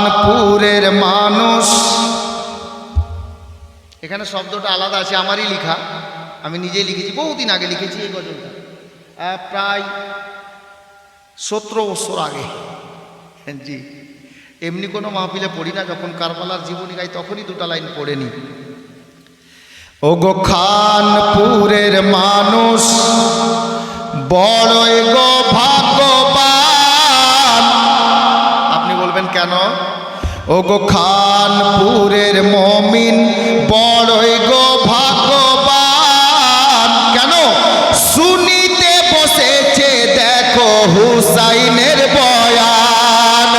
খানপুরের মানুষ। এখানে শব্দটা আলাদা আছে, আমারই লেখা। আমি নিজেই লিখেছি, বহুদিন আগে লিখেছি এই গজলটা। প্রায় সতেরো বছর আগে। জি। এমনি কোনো মাহফিলে পড়ি না, যখন কারবালার জীবনী গাই, তখনই দুটা লাইন পড়ে নি। ও গো খানপুরের মানুষ, বড়ই গো ভাগ্যবান কেন? ও গো খানপুরের মমিন বড়ই গো ভাগ্যবান। কেন? শুনিতে বসেছে দেখো হুসাইনের বয়ান।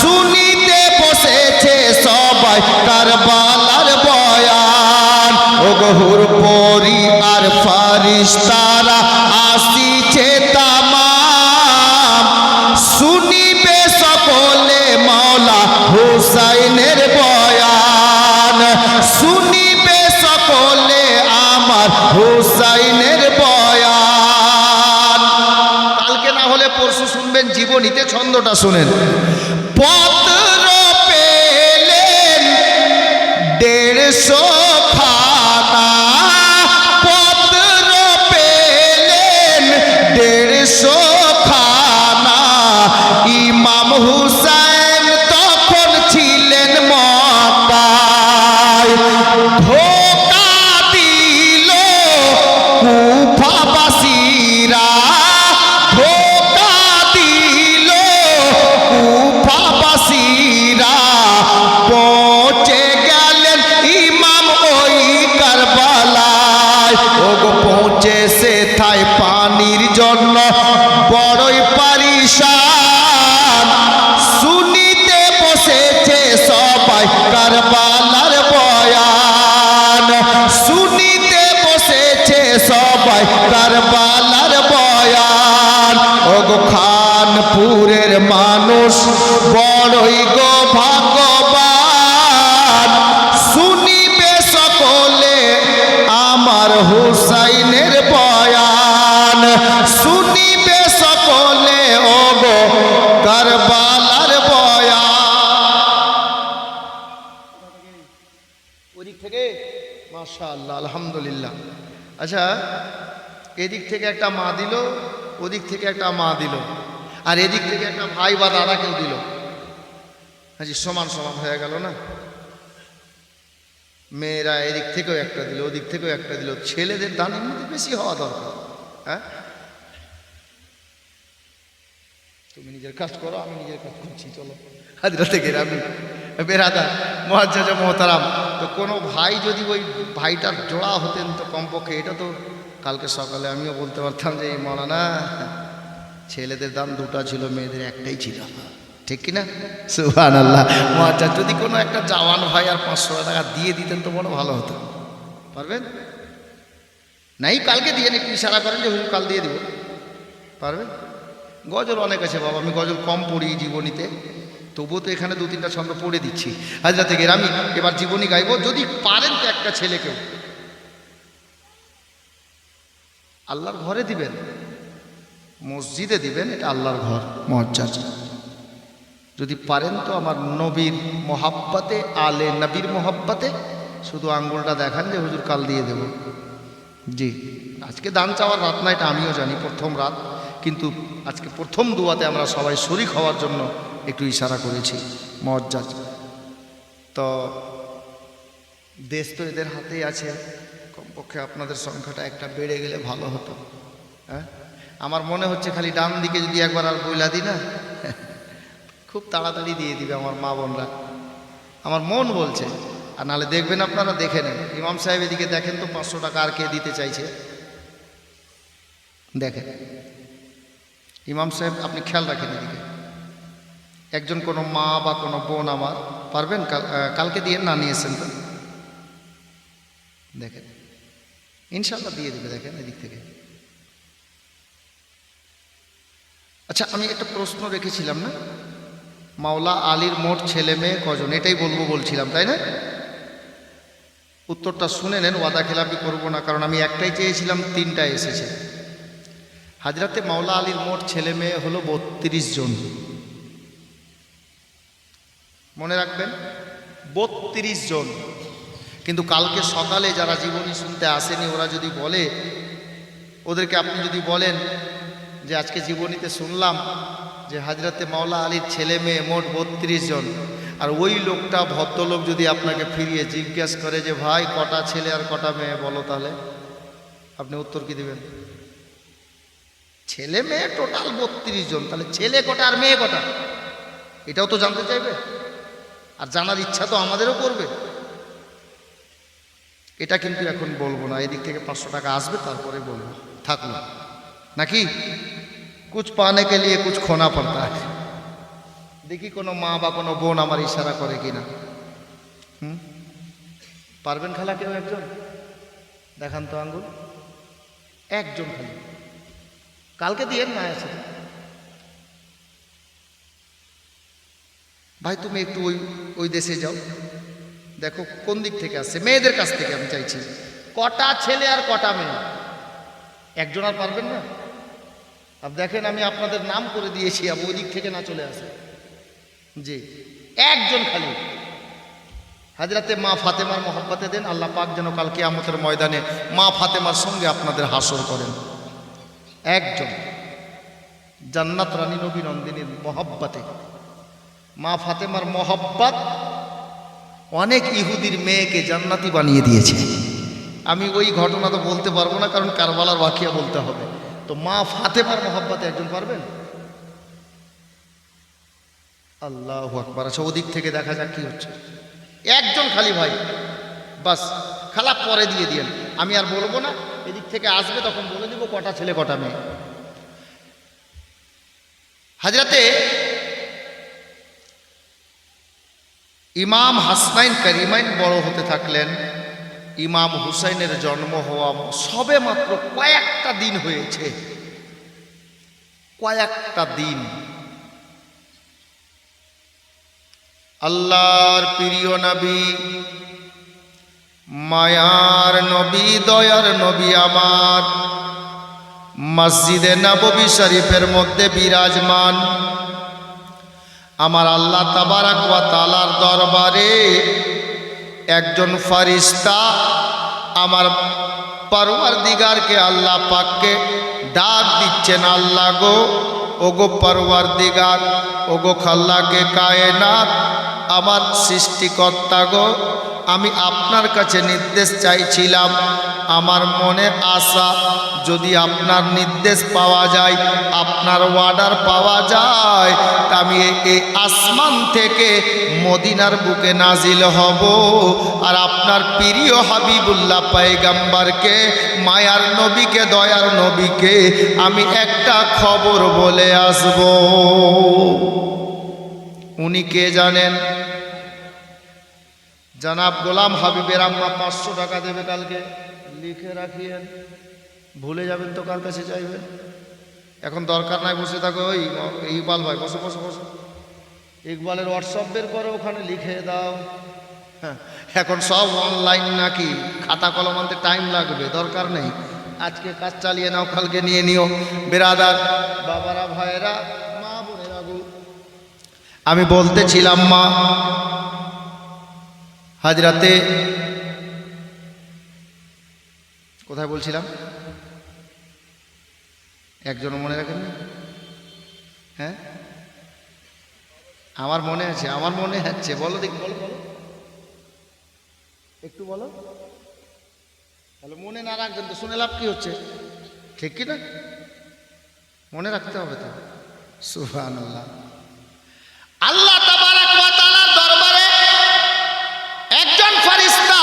শুনিতে বসেছে সবাই কারবালার বয়ান। ও গহুর পরি আর ফারিস্তারা আসিছে জীবনীতে ছন্দটা শুনেন। পত্র পেলেন দেড়শো মানুষ বড়ই গো ভাগ্যবান শুনিবে সকলে আমার হুসাইনের বয়ান। শুনিবে সকলে ও গো কারবালার বয়ান। ওদিক থেকে? মাশা আল্লাহ আলহামদুলিল্লাহ। আচ্ছা এদিক থেকে একটা মা দিল, ওদিক থেকে একটা মা দিল। আর এদিক থেকে একটা ভাই বা দাদা কেউ দিল। হাজি, সমান সমান হয়ে গেল না? মেয়েরা এদিক থেকেও একটা দিল, ওদিক থেকেও একটা দিল। ছেলেদের দান এমনিতে বেশি হওয়া দরকার হ্যাঁ? তুমি নিজের কাজ করো, আমি নিজের কাজ করছি, চলো। হাজরা থেকে আমি, বেরাদা মহাজ্জাজ মহতারাম। তো কোনো ভাই যদি ওই ভাইটার জোড়া হতেন তো কমপক্ষে, এটা তো কালকে সকালে আমিও বলতে পারতাম যে, এই মরানা ছেলেদের দাম দুটা ছিল, মেয়েদের একটাই ছিল। ঠিক কিনা? সুহান আল্লাহ মহাজ্জাজ যদি কোনো একটা জওয়ান ভাই আর পাঁচশো টাকা দিয়ে দিতেন তো বড় ভালো হতো। পারবেন? নাই, কালকে দিয়ে নাকি ইশারা করেন যে হুজুর কাল দিয়ে দিব। পারবেন? গজল অনেক আছে বাবা, আমি গজল কম পড়ি জীবনীতে। তবুও তো এখানে দু তিনটা ছন্দ পড়ে দিচ্ছি। হাজরা থেকে আমি এবার জীবনী গাইবো, যদি পারেন তো একটা ছেলেকেও। আল্লাহর ঘরে দিবেন। মসজিদে দিবেন, এটা আল্লাহর ঘর মজ্জাজ যদি পারেন তো আমার নবীর মহাব্বাতে, আলে নবীর মহাব্বাতে শুধু আঙ্গুলটা দেখান যে হুজুর কাল দিয়ে দেব। জি, আজকে দান চাওয়ার রাত না, এটা আমিও জানি, প্রথম রাত। কিন্তু আজকে প্রথম দুয়াতে আমরা সবাই শরিক হওয়ার জন্য একটু ইশারা করেছি মজ্জাজ তো দেশ তো এদের হাতেই আছে, কমপক্ষে আপনাদের সংখ্যাটা একটা বেড়ে গেলে ভালো হতো হ্যাঁ? আমার মনে হচ্ছে খালি ডান দিকে যদি একবার আর বইলা দিই না, খুব তাড়াতাড়ি দিয়ে দিবে আমার মা বোনরা। আমার মন বলছে, আর নাহলে দেখবেন আপনারা, দেখে নেন। ইমাম সাহেব এদিকে দেখেন তো পাঁচশো টাকা আর কে দিতে চাইছে? দেখেন। ইমাম সাহেব, আপনি খেয়াল রাখেন এদিকে। একজন কোনো মা বা কোনো বোন আমার, পারবেন? কাল- কালকে দিয়ে না নিয়েছেন তো? দেখেন। ইনশাল্লাহ দিয়ে দেবে, দেখেন এদিক থেকে। আচ্ছা আমি একটা প্রশ্ন রেখেছিলাম না? মাওলা আলীর মোট ছেলে মেয়ে কজন? এটাই বলব বলছিলাম, তাই না? উত্তরটা শুনে নেন, ওয়াদা খেলাপি করব না, কারণ আমি একটাই চেয়েছিলাম, তিনটা এসেছে। হাজরাতে মাওলা আলীর মোট ছেলে মেয়ে হলো বত্রিশ জন। মনে রাখবেন, বত্রিশ জন। কিন্তু কালকে সকালে যারা জীবনী শুনতে আসেনি, ওরা যদি বলে, ওদেরকে আপনি যদি বলেন যে আজকে জীবনীতে শুনলাম যে হাজরাতে মাওলা আলীর ছেলে মেয়ে মোট বত্রিশ জন। আর ওই লোকটা ভদ্রলোক যদি আপনাকে ফিরিয়ে জিজ্ঞেস করে যে, ভাই, কটা ছেলে আর কটা মেয়ে? বলো তাহলে। আপনি উত্তর কি দিবেন? ছেলে মেয়ে টোটাল বত্রিশ জন। তাহলে ছেলে কটা আর মেয়ে কটা? এটাও তো জানতে চাইবে। আর জানার ইচ্ছা তো আমাদেরও করবে। এটা কিন্তু এখন বলব না। এদিক থেকে পাঁচশো টাকা আসবে, তারপরে বলব। থাকল নাকি কুছ পানে কে লিয়ে কুছ খোনা পড়তা है। দেখি কোনো মা বা কোনো বোন আমার ইশারা করে কিনা হুম পারবেন খেলা কেউ একজন দেখান তো আঙ্গুল একজন খালি কালকে দিয়েন না আছে ভাই তুমি একটু ওই ওই দেশে যাও দেখো কোন দিক থেকে আসছে মেয়েদের কাছ থেকে আমি চাইছি কটা ছেলে আর কটা মেয়ে একজন আর পারবেন না আর দেখেন, আমি আপনাদের নাম করে দিয়েছি আমি ওই দিক থেকে না চলে আসে। জি, একজন খালি। হাজরাতে মা ফাতেমার মহব্বতে দেন, আল্লাহ পাক যেন কালকে আমতের ময়দানে মা ফাতেমার সঙ্গে আপনাদের হাসর করেন। একজন, জান্নাত রানী নবী নন্দিনীর মহব্বতে। মা ফাতেমার মহব্বত অনেক ইহুদির মেয়েকে জান্নাতি বানিয়ে দিয়েছে। আমি ওই ঘটনা তো বলতে পারব না, কারণ কারবালার বাকিয়া বলতে হবে। তো মা ফাতেমার মহব্বতে একজন পারবেন? আল্লাহ আকবার। আচ্ছা ওদিক থেকে দেখা যাক কি হচ্ছে। একজন খালি ভাই। বাস, খালা পরে দিয়ে দিয়েন। আমি আর বলব না, এদিক থেকে আসবে, তখন বলে দিব কটা ছেলে, কটা মেয়ে। হাজরাতে ইমাম হাসনাইন করিমাইন বড় হতে থাকলেন। ইমাম হুসাইনের জন্ম হওয়া সবে মাত্র কয়েকটা দিন হয়েছে। কয়েকটা দিন। আল্লাহর প্রিয় নবী, মায়ার নবী, দয়ার নবী আমার, মসজিদে নববী শরীফের মধ্যে বিরাজমান। আমার আল্লাহ তাবারাক ওয়া তালার দরবারে একজন ফারিস্তা আমার পারোয়ার দিগারকে আল্লাহ পাককে ডাক দিচ্ছেন, আল্লাহ গো, ওগো পারোয়ার দিগার ওগো খাল্লাকে কায়নাত আমার সৃষ্টিকর্তা গো, আমি আপনার কাছে নির্দেশ চাইছিলাম। আমার মনে আশা, যদি আপনার নির্দেশ পাওয়া যায়, আপনার অর্ডার পাওয়া যায়, তা আমি এই আসমান থেকে মদিনার বুকে নাজিল হব। আর আপনার প্রিয় হাবিবুল্লাহ পাইগাম্বারকে মায়ার নবীকে, দয়ার নবীকে আমি একটা খবর বলে আসব। উনি কে জানেন? জানাব গোলাম হাবিবের আম্মা পাঁচশো টাকা দেবে কালকে। লিখে রাখিয়েন। ভুলে যাবেন তো কার কাছে চাইবেন এখন দরকার নাই, বসে থাকো। ওই, ইকবাল ভাই, বসে বসে বসে। ইকবালের হোয়াটসঅ্যাপ বের করে, ওখানে লিখে দাও। হ্যাঁ এখন সব অনলাইন নাকি? খাতা কলম আনতে টাইম লাগবে, দরকার নেই। আজকে কাজ চালিয়ে নাও, কালকে নিয়ে নিও। বেরাদার, বাবারা, ভাইয়েরা আমি বলতেছিলাম, মা। হাজরাতে কোথায় বলছিলাম? একজনও মনে রাখেন হ্যাঁ? আমার মনে আছে, আমার মনে আছে। বলো দেখি, বলো বলো। একটু বলো। তাহলে মনে না রাখবেন তো শুনে লাভ কি হচ্ছে? ঠিক কি না? মনে রাখতে হবে তো। সুহান আল্লাহ আল্লাহ দরবারে একজন ফারিস্তা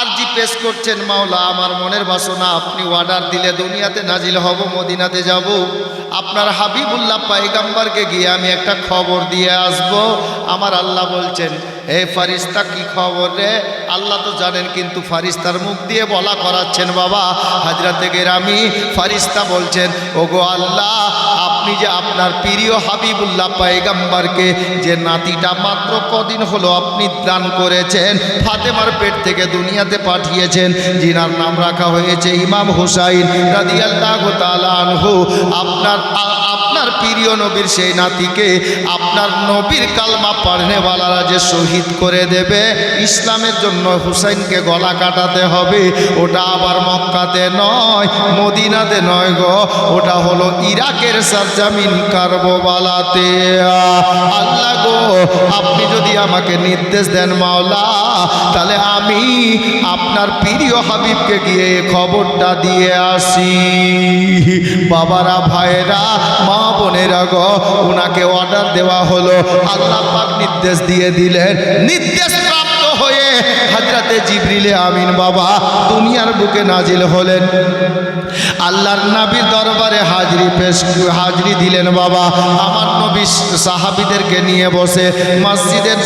আরজি পেশ করছেন, মাওলা, আমার মনের বাসনা, আপনি অর্ডার দিলে দুনিয়াতে নাজিল হব, মদিনাতে যাব। আপনার হাবিবুল্লাহ পাইগাম্বারকে গিয়ে আমি একটা খবর দিয়ে আসব। আমার আল্লাহ বলছেন, হে ফারিস্তা কি খবর রে? আল্লাহ তো জানেন, কিন্তু ফারিস্তার মুখ দিয়ে বলা করাচ্ছেন বাবা। হাজরাতে গেরামি ফারিস্তা বলছেন, ওগো আল্লাহ আপনি যে আপনার প্রিয় হাবিবুল্লাহ পায়গাম্বারকে যে নাতিটা মাত্র কদিন হলো আপনি দান করেছেন, ফাতেমার পেট থেকে দুনিয়াতে পাঠিয়েছেন যিনার নাম রাখা হয়েছে ইমাম হুসাইন রাদিয়াল্লাহু তাআলা আনহু। আপনার আপনার প্রিয় নবীর সেই নাতিকে আপনার নবীর কালমা পারনেওয়ালারা যে শহীদ করে দেবে, ইসলামের জন্য হুসাইনকে গলা কাটাতে হবে, ওটা আবার মক্কাতে নয়, মদিনাতে নয় গো, ওটা হলো ইরাকের সারজামিন কারবোবালাতে। আল্লাহ গো, আপনি যদি আমাকে নির্দেশ দেন মাওলা, তাহলে আমি আপনার প্রিয় হাবিবকে গিয়ে খবরটা দিয়ে আসি। বাবারা ভাইরা মা বোনেরা গো ওনাকে অর্ডার দেওয়া হলো। আল্লাহ পাক নির্দেশ দিয়ে দিলেন। নির্দেশ প্রাপ্ত হয়ে হাজরাতে জিবরিলে আমিন বাবা দুনিয়ার বুকে নাজিল হলেন। আল্লাহর নবীর দরবারে হাজরি পেশ হাজরি দিলেন, বাবা। আমার নবী সাহাবিদেরকে নিয়ে বসে মসজিদের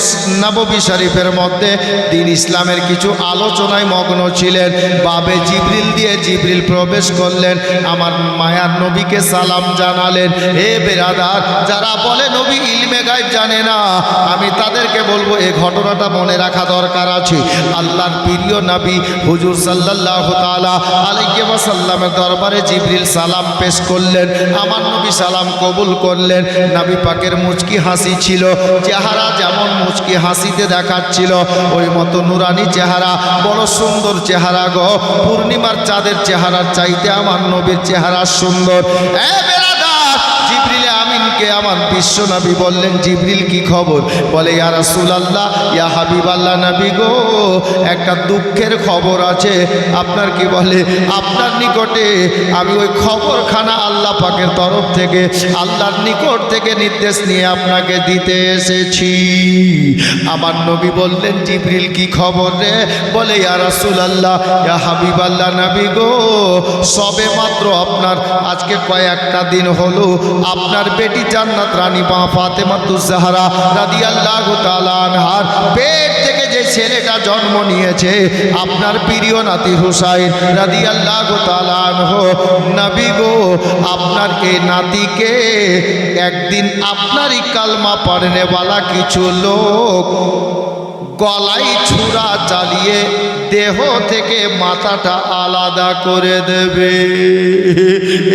নববী শরীফের মধ্যে দিন ইসলামের কিছু আলোচনায় মগ্ন ছিলেন। বাবে জিবরিল দিয়ে জিবরিল প্রবেশ করলেন। আমার মায়ার নবীকে সালাম জানালেন। হে বেরাদার, যারা বলে নবী ইলমে গাইব জানে না, আমি তাদেরকে বলব এই ঘটনাটা মনে রাখা দরকার আছে। আল্লাহর প্রিয় নবী হুজুর সাল্লাল্লাহ তাআলা আলাইহি ওয়াসাল্লামের দরবারে জিবরিল সালাম পেশ করলেন, আমার নবী সালাম কবুল করলেন। নাবি পাকের মুচকি হাসি ছিল, চেহারা যেমন মুচকি হাসিতে দেখাচ্ছিল, ওই মতো নুরানি চেহারা, বড় সুন্দর চেহারা গ। পূর্ণিমার চাঁদের চেহারার চাইতে আমার নবীর চেহারা সুন্দর। জিবরিলে আমার বিশ্ব নবী বললেন, জিবরিল কি খবর? বলে, ইয়া রাসূলুল্লাহ, ইয়া হাবিবাল্লাহ নবী গো, একটা দুঃখের খবর আছে। আপনার কি বলে? আপনার নিকটে আমি ওই খবরখানা আল্লাহ পাকের তরফ থেকে, আল্লাহর নিকট থেকে নির্দেশ নিয়ে আপনাকে দিতে এসেছি। আমার নবী বললেন, জিবরিল কি খবর রে? বলে, ইয়া রাসূলুল্লাহ, ইয়া হাবিবাল্লাহ নবী গো, সবে মাত্র আপনার, আজকে কয়েকটা দিন হলো, আপনার বেটি জান্নাত রানী মা ফাতেমাতুজ জাহরা রাদি আল্লাহ আনহার পেট থেকে যে ছেলেটা জন্ম নিয়েছে, আপনার প্রিয় নাতি হুসাইন রাদি আল্লাহ আনহু, নবী গো, আপনার এই নাতিকে একদিন আপনারই কালমা পড়নেওয়ালা কিছু লোক গলায় ছুরা চালিয়ে দেহ থেকে মাথাটা আলাদা করে দেবে।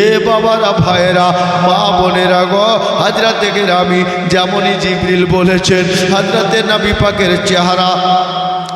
এ বাবারা ভাইরা মা বোনেরা গো হাজরা থেকে আমি যেমনই জিবরিল বলেছেন, হাজরাতে নবী পাকের চেহারা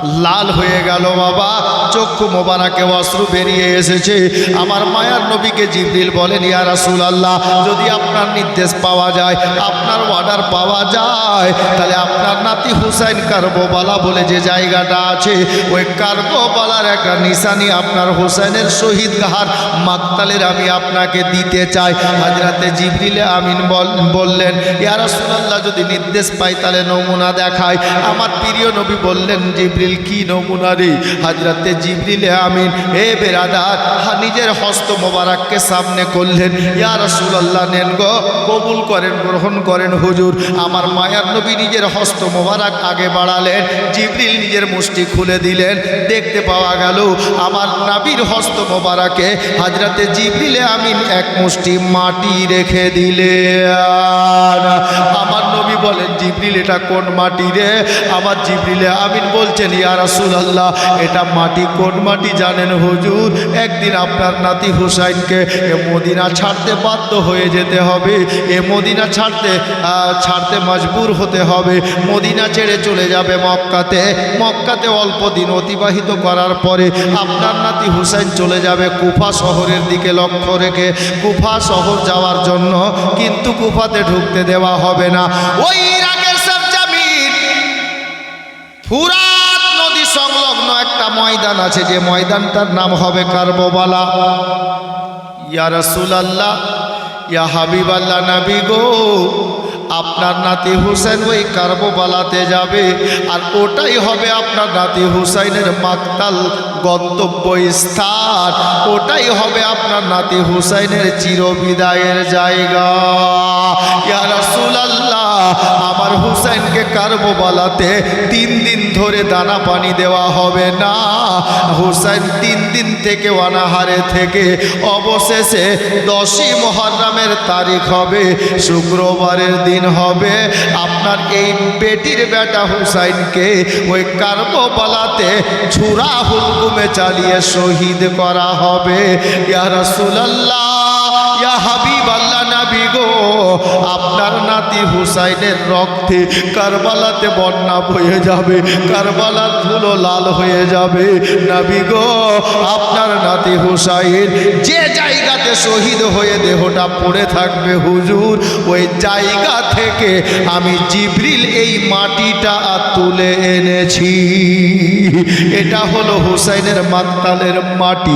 লাল হয়ে গেল বাবা। চক্ষু মোবারাকে অশ্রু বেরিয়ে এসেছে। আমার মায়ার নবীকে জিবরিল বলেন, ইয়া রাসূল আল্লাহ যদি আপনার নির্দেশ পাওয়া যায়, আপনার অর্ডার পাওয়া যায়, তাহলে আপনার নাতি হুসাইন কারবোবালা বলে যে জায়গাটা আছে, ওই কারবোবালার একটা নিশানি আপনার হুসাইনের শহীদ গাহার মাকতালের আমি আপনাকে দিতে চাই। হাজরাতে জিবরিলে আমিন বল- বললেন, ইয়া রাসূলুল্লাহ, যদি নির্দেশ পাই, তাহলে নমুনা দেখায় আমার প্রিয় নবী বললেন, জিবরিল কি নমুনা রে? হাজরাতে জিবরিলে আমিন। হে বেরাদার নিজের হস্ত মোবারককে সামনে করলেন। ইয়া রাসূলুল্লাহ, নেন গো, কবুল করেন, গ্রহণ করেন হুজুর। আমার মায়ার নবী নিজের হস্ত মোবারক আগে বাড়ালেন, জিবরিল নিজের মুষ্টি খুলে দিলেন। দেখতে পাওয়া গেল, আমার নাবির হস্ত মোবারকে হাজরাতে জিবরিলে আমিন এক মুষ্টি মাটি রেখে দিলে আমার নবী বলেন, জিবরিল, এটা কোন মাটি রে? আমার জিবরিলে আমিন বলছেন এটা মাটি কোন মাটি জানেন হুজুর? একদিন আপনার নাতি হুসাইনকে এ মদিনা ছাড়তে বাধ্য হয়ে যেতে হবে। এ মদিনা ছাড়তে ছাড়তে মজবুর হতে হবে। মদিনা ছেড়ে চলে যাবে মক্কাতে। মক্কাতে অল্প দিন অতিবাহিত করার পরে আপনার নাতি হুসাইন চলে যাবে কুফা শহরের দিকে লক্ষ্য রেখে। কুফা শহর যাওয়ার জন্য কিন্তু কুফাতে ঢুকতে দেওয়া হবে না। ওই ইরাকের সরজমিন ফুরাত নদী সংলগ্ন একটা ময়দান আছে, যে ময়দানটার নাম হবে কারবোবালা। ইয়া রসুল রাসূলুল্লাহ, ইয়া হাবিবাল্লাহ নবী গো, আপনার নাতি হুসেন ওই কারবোবালাতে যাবে, আর ওটাই হবে আপনার নাতি হুসাইনের মাকতাল গন্তব্য স্থান ওটাই হবে আপনার নাতি হুসাইনের চিরবিদায়ের জায়গা। ইয়া রাসূলুল্লাহ আমার হুসাইনকে কারবোবালাতে তিন দিন ধরে দানা পানি দেওয়া হবে না। হুসাইন তিন দিন থেকে অনাহারে থেকে অবশেষে দশই মহরমের তারিখ হবে, শুক্রবারের দিন হবে। আপনার এই বেটির বেটা হুসাইনকে ওই কারবোবালাতে ছুরা হুলকুমে চালিয়ে শহীদ করা হবে। ইয়া রাসূলুল্লাহ, ইয়া হাবিব আল্লাহ নাবি গো। আপনার নাতি হুসাইনের রক্তে কারবালাতে বন্যা হয়ে যাবে, কারবালার ধুলো লাল হয়ে যাবে। নাবি গো, আপনার নাতি হুসাইন যে জায়গাতে শহীদ হয়ে দেহটা পড়ে থাকবে হুজুর, ওই জায়গা থেকে আমি জিবরিল এই মাটিটা তুলে এনেছি। এটা হলো হুসাইনের মাতালের মাটি।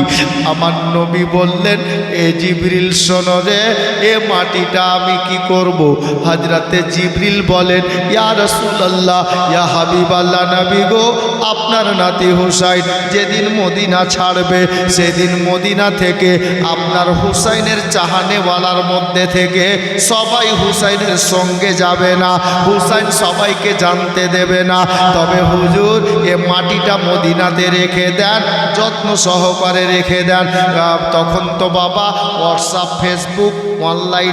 আমার নবী বললেন, এ জিবরিল শোনরে এ মাটিটা আমি কি করব? হাজরাতে জিবরিল বলেন, ইয়া রসুল্লাহ ইয়া হাবিব আল্লাহ নবী গো, আপনার নাতি হুসাইন যেদিন মদিনা ছাড়বে, সেদিন মদিনা থেকে আপনার হুসাইনের চাহানেওয়ালার মধ্যে থেকে সবাই হুসাইনের সঙ্গে যাবে না। হুসাইন সবাইকে জানতে দেবে না। তবে হুজুর, এ মাটিটা মদিনাতে রেখে দেন, যত্ন সহকারে রেখে দেন। তখন তো বাবা হোয়াটসঅ্যাপ ফেসবুক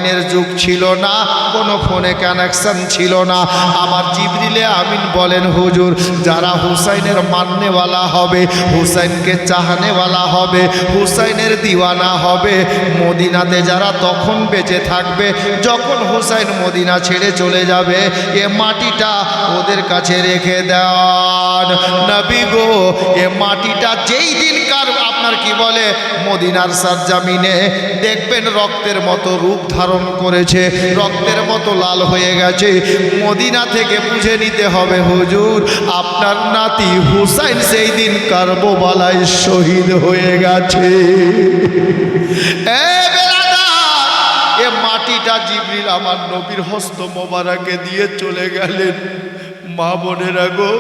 অনলাইনের যুগ ছিল না, কোনো ফোনে কানেকশন ছিল না। আমার জিবরিলে আমিন বলেন, হুজুর, যারা হুসাইনের মান্যওয়ালা হবে, হুসাইনকে চাহানেওয়ালা হবে, হুসাইনের দিওয়ানা হবে, মদিনাতে যারা তখন বেঁচে থাকবে, যখন হুসাইন মদিনা ছেড়ে চলে যাবে, এ মাটিটা ওদের কাছে রেখে দেন। নবী গো, এ মাটিটা যেই দিনকার আপনার কি বলে? মদিনার সারজামিনে দেখবেন রক্তের মতো রূপ ধারণ করেছে। রক্তের মতো লাল হয়ে গেছে। মদিনা থেকে বুঝে নিতে হবে, হুজুর, আপনার নাতি হুসাইন সেই দিন কার্বোবালায় শহীদ হয়ে গেছে। এ মাটিটা জিবরিল আমার নবীর হস্ত মোবারকে দিয়ে চলে গেলেন। মা বোনেরা গো,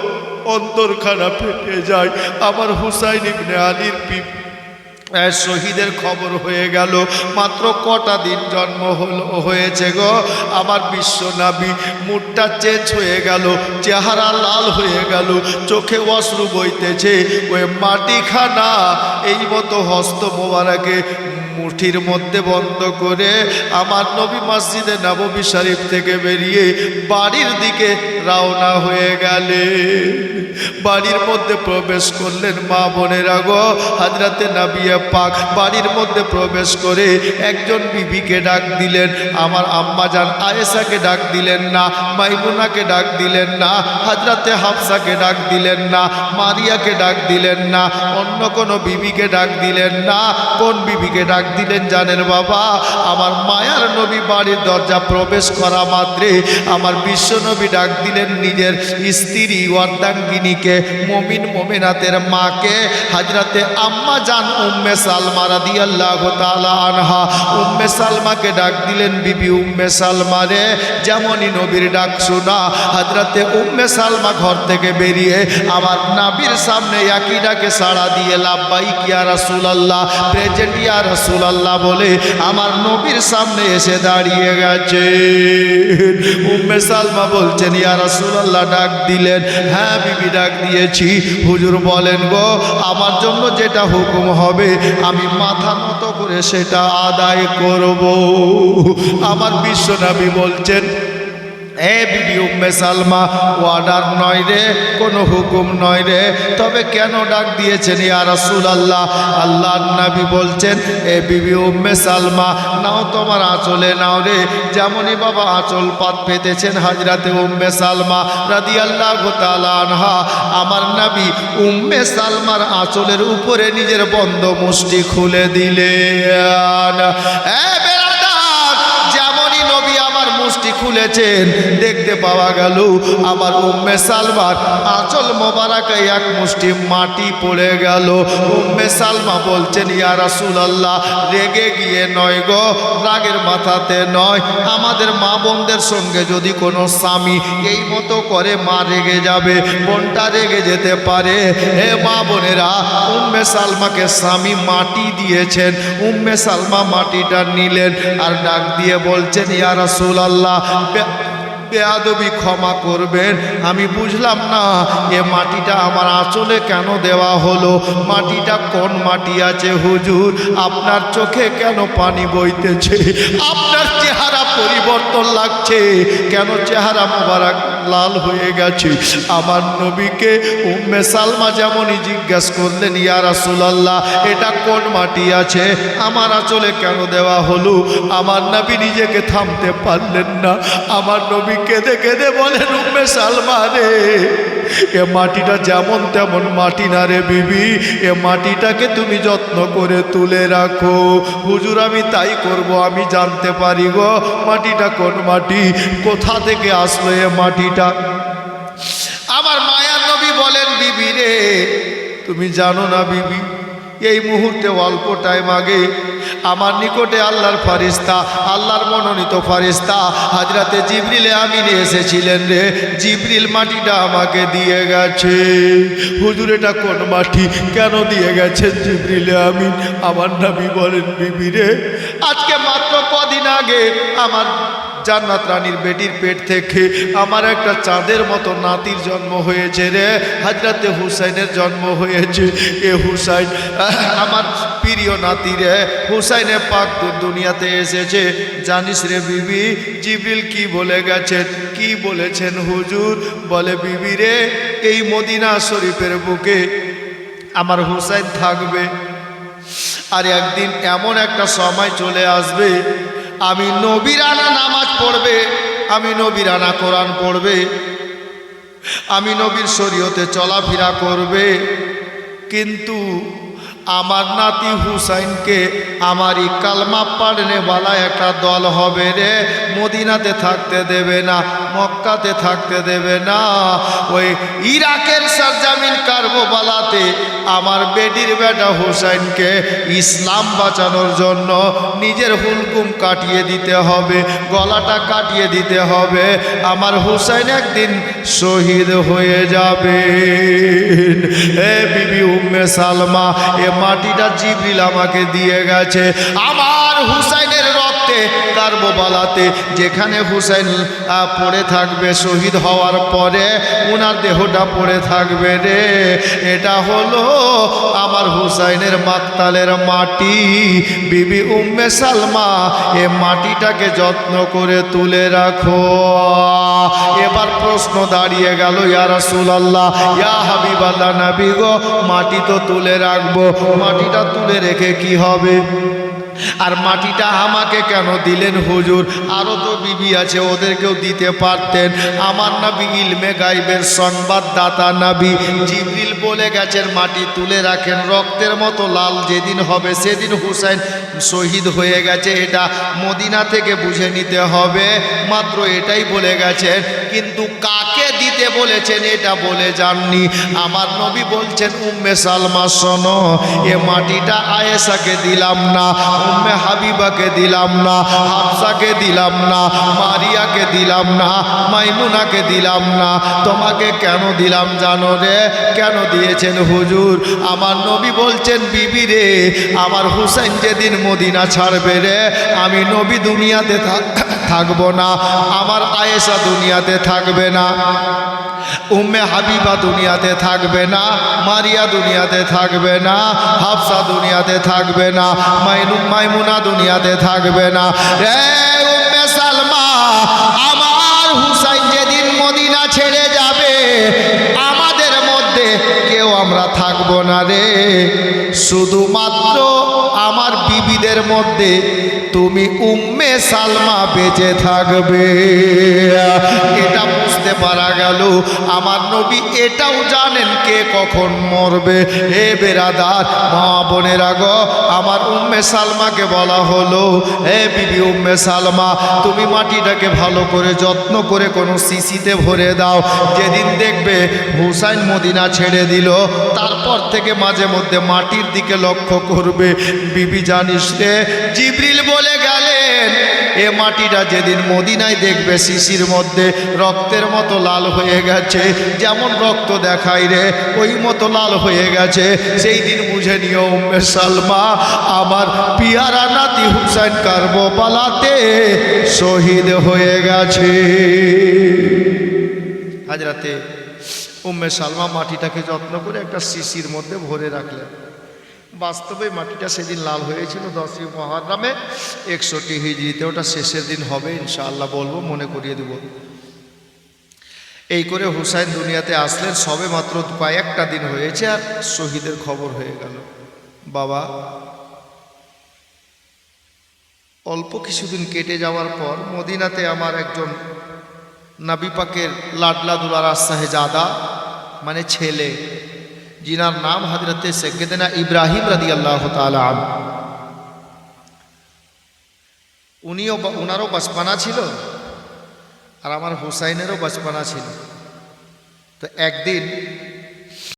অন্তরখানা ফেটে যায়। আমার হুসাইন ইবনে আলীর পিপ শহীদের খবর হয়ে গেল। মাত্র কটা দিন জন্ম হলো, হয়েছে গো। আমার বিশ্ব বিশ্বনাবী মুখটা চেঞ্জ হয়ে গেল, চেহারা লাল হয়ে গেল, চোখে অশ্রু বইতেছে। ওই মাটিখানা এই মতো হস্ত মোবারাকে মুঠির মধ্যে বন্ধ করে আমার নবী মসজিদে নববী শরীফ থেকে বেরিয়ে বাড়ির দিকে রওনা হয়ে গেলে। বাড়ির মধ্যে প্রবেশ করলেন মা বোনেরা গো হাজরাতে নাবিয়া পাক বাড়ির মধ্যে প্রবেশ করে একজন বিবিকে ডাক দিলেন, আমার আম্মা যান আয়েশাকে ডাক দিলেন না, মাইমুনাকে ডাক দিলেন না, হাজরাতে হাফসাকে ডাক দিলেন না, মারিয়াকে ডাক দিলেন না, অন্য কোনো বিবিকে ডাক দিলেন না। কোন বিবিকে ডাক দিলেন জানেন বাবা? আমার মায়ার নবী বাড়ির দরজা প্রবেশ করা মাত্রে আমার বিশ্বনবী ডাক দিলেন নিজের স্ত্রী অর্ধাঙ্গিনীকে মমিন মোমেনাতের মাকে, হাজরাতে আম্মা জান উম্মে সালমা রাদিয়াল্লাহু তাআলা আনহা, উম্মে সালমাকে ডাক দিলেন, বিবি উম্মে সালমা রে, যেমনই নবীর ডাক শোনা হাজরাতে উম্মে সালমা ঘর থেকে বেরিয়ে আমার নাবির সামনে একই ডাকে সাড়া দিয়ে লাভবাই কিয়া রাসূলুল্লাহ, প্রেজেন্ট ইয়া রাসুল আল্লাহ বলে আমার নবীর সামনে এসে দাঁড়িয়ে গেছে। উম্মে সালমা বলছেন, ইয়া রাসূলুল্লাহ ডাক দিলেন। হ্যাঁ বিবি, ডাক দিয়েছি। হুজুর বলেন গো, আমার জন্য যেটা হুকুম হবে আমি মাথা মতো করে সেটা আদায় করব। আমার বিশ্বনবী বলছেন এ বিবি উম্মে সালমা ওয়ার্ডার নয় রে হুকুম নয় রে। তবে কেন ডাক দিয়েছেন আল্লাহ আল্লাহ বলছেন, এ নাও তোমার আঁচলে, নাও রে। যেমনই বাবা আঁচল পাত পেতেছেন হাজরাতে উম্মে সালমা রাদিয়াল্লাহু তাআলা আনহা। আমার নবী উম্মে সালমার আঁচলের উপরে নিজের বন্ধ মুষ্টি খুলে দিলেন। খুলেছেন দেখতে পাওয়া গেল আমার উম্মে সালমার আচল মোবারকে এক মুষ্টি মাটি পড়ে গেল। উম্মে সালমা বলছেন, ইয়া রাসূলুল্লাহ, রেগে গিয়ে নয় গো, রাগের মাথাতে নয়। আমাদের মা বোনদের সঙ্গে যদি কোনো স্বামী এই মতো করে মা রেগে যাবে, বোনটা রেগে যেতে পারে। হে মা বোনেরা, উম্মে সালমাকে স্বামী মাটি দিয়েছেন। উম্মে সালমা মাটিটা নিলেন আর ডাক দিয়ে বলছেন, ইয়া রাসূলুল্লাহ বে- বেয়াদবি ক্ষমা করবেন। আমি বুঝলাম না, এ মাটিটা আমার আঁচলে কেন দেওয়া হলো? মাটিটা কোন মাটি আছে, হুজুর? আপনার চোখে কেন পানি বইতেছে? আপনার চেহারা পরিবর্তন লাগছে। কেন চেহারা মোবারক লাল হয়ে গেছে। আমার নবীকে উম্মে সালমা যেমনই জিজ্ঞেস করলেন, ইয়া রাসূলুল্লাহ, এটা কোন মাটি আছে? আমার আঁচলে কেন দেওয়া হলো? আমার নবী নিজেকে থামতে পারলেন না। আমার নবী কেঁদে কেঁদে বলেন, উম্মে সালমা রে। এ মাটিটা যেমন তেমন মাটি না রে বিবি, এ মাটিটাকে তুমি যত্ন করে তুলে রাখো। হুজুর, আমি তাই করব, আমি জানতে পারি গো মাটিটা কোন মাটি, কোথা থেকে আসলো এ মাটিটা? আমার মায়ার নবী বলেন, বিবি রে, তুমি জানো না বিবি এই মুহূর্তে অল্প টাইম আগে আমার নিকটে আল্লাহর ফারিস্তা আল্লাহর মনোনীত ফারিস্তা হাজরাতে জিবরিলে আমিনে এসেছিলেন রে। জিবরিল মাটিটা আমাকে দিয়ে গেছে। হুজুর, এটা কোন মাটি? কেন দিয়ে গেছেন জিবরিলে আমি আমার নামি বলেন বিবি রে। আজকে মাত্র কদিন আগে আমার জান্নাত রানীর বেটির পেট থেকে আমার একটা চাঁদের মতো নাতির জন্ম হয়েছে রে। হাজরাতে হুসাইনের জন্ম হয়েছে। এ হুসাইন, আমার প্রিয় নাতি রে হুসাইনে পাক দুনিয়াতে এসেছে। জানিস রে বিবি, জিবরিল কি বলে গেছেন কি বলেছেন হুজুর? বলে, বিবি রে, এই মদিনা শরীফের বুকে আমার হুসাইন থাকবে। আর একদিন এমন একটা সময় চলে আসবে আমি নবীরানা নামাজ পড়বে, আমি নবীরানা কোরআন পড়বে, আমি নবীর শরীয়তে চলাফেরা করবে। কিন্তু আমার নাতি হুসাইনকে আমারই কালমা পাড়নেওয়ালা একটা দল হবে রে, মদিনাতে থাকতে দেবে না। মক্কাতে থাকতে দেবে না। ওই ইরাকের সরজামিন কারবোবালাতে আমার বেটির বেটা হুসাইনকে ইসলাম বাঁচানোর জন্য নিজের হুলকুম কাটিয়ে দিতে হবে, গলাটা কাটিয়ে দিতে হবে। আমার হুসাইন একদিন শহীদ হয়ে যাবে। এ বিবি উম্মে সালমা, এ মাটিটা জিবরিল আমাকে দিয়ে গেছে। আমার হুসাইনের রক্তে কারবোবালাতে যেখানে হুসাইন আহ, পড়ে থাকবে শহীদ হওয়ার পরে ওনার দেহটা পড়ে থাকবে রে। এটা হলো আমার হুসাইনের মাকতালের মাটি। বিবি উম্মে সালমা এ মাটিটাকে যত্ন করে তুলে রাখো। এবার প্রশ্ন দাঁড়িয়ে গেল ইয়া রাসূলুল্লাহ ইয়া হাবিবাল্লাহ নবী গো মাটি তো তুলে রাখব। মাটিটা তুলে রেখে কি হবে? আর মাটিটা আমাকে কেন দিলেন হুজুর? আরও তো বিবি আছে, ওদেরকেও দিতে পারতেন। আমার নাবি ইলমে গাইবের সংবাদদাতা নাবি। জিবরিল বলে গেছেন, মাটি তুলে রাখেন, রক্তের মতো লাল যেদিন হবে সেদিন হুসাইন শহীদ হয়ে গেছে, এটা মদিনা থেকে বুঝে নিতে হবে। মাত্র এটাই বলে গেছেন কিন্তু কাকে দিতে বলেছেন এটা বলে যাননি। আমার নবী বলছেন, উম্মে সালমা, শোনো, এ মাটিটা আয়েশাকে দিলাম না, উম্মে হাবিবাকে দিলাম না, হাফসাকে দিলাম না, মারিয়াকে দিলাম না, মাইমুনাকে দিলাম না। তোমাকে কেন দিলাম জানো রে? কেন দিয়েছেন হুজুর? আমার নবী বলছেন, বিবি রে, আমার হুসেন যেদিন মদিনা ছাড়বে রে। আমি নবী দুনিয়াতে থাক- থাকব না। আমার আয়েশা দুনিয়াতে থাকবে না। উম্মে হাবিবা দুনিয়াতে থাকবে না। মারিয়া দুনিয়াতে থাকবে না। হাফসা দুনিয়াতে থাকবে না। মাইনু, মাইমুনা দুনিয়াতে থাকবে না। রে উম্মে সালমা, আমার হুসাইন যেদিন মদিনা ছেড়ে যাবে, আমাদের মধ্যে কেউ আমরা থাকব না রে। শুধুমাত্র আমার বিবিদের মধ্যে তুমি উম্মে সালমা বেঁচে থাকবে। পারা গেল। আমার নবী এটাও জানেন কে কখন মরবে। হে বেরাদার, মা বোনেরা গো, আমার উম্মে সালমাকে বলা হলো, হে বিবি উম্মে সালমা, তুমি মাটিটাকে ভালো করে যত্ন করে কোনো সিসিতে ভরে দাও। যেদিন দেখবে হুসাইন মদিনা ছেড়ে দিল, তারপর থেকে মাঝে মধ্যে মাটির দিকে লক্ষ্য করবে। বিবি জানিস রে, জিবরিল বলে গেলেন এ মাটিটা যেদিন মদিনায় দেখবে শিশির মধ্যে রক্তের মতো লাল হয়ে গেছে। যেমন রক্ত দেখাই রে, ওই মতো লাল হয়ে গেছে। সেই দিন বুঝে নিও উম্মে সালমা, আমার পিয়ারা নাতি হুসাইন কারবোবালাতে শহীদ হয়ে গেছে। হাজরাতে উম্মে সালমা মাটিটাকে যত্ন করে একটা শিশির মধ্যে ভরে রাখলেন। বাস্তবে মাটিটা সেদিন লাল হয়েছিল দশই মহারামে, একষট্টি হিজড়িতে ওটা শেষের দিন হবে, ইনশাআল্লাহ বলব, মনে করিয়ে দেব। এই করে হুসাইন দুনিয়াতে আসলেন, সবে মাত্র কয়েকটা দিন হয়েছে আর শহীদের খবর হয়ে গেল। বাবা, অল্প কিছুদিন কেটে যাওয়ার পর মদিনাতে আমার একজন নাবি লাডলা দুলার দুলারা সাহেজাদা মানে ছেলে জিনার নাম হাজরতে সেকেদেনা ইব্রাহিম রাদি আল্লাহ তালাম উনিও ওনারও বাসপানা ছিল আর আমার হুসাইনেরও বাসপানা ছিল। তো একদিন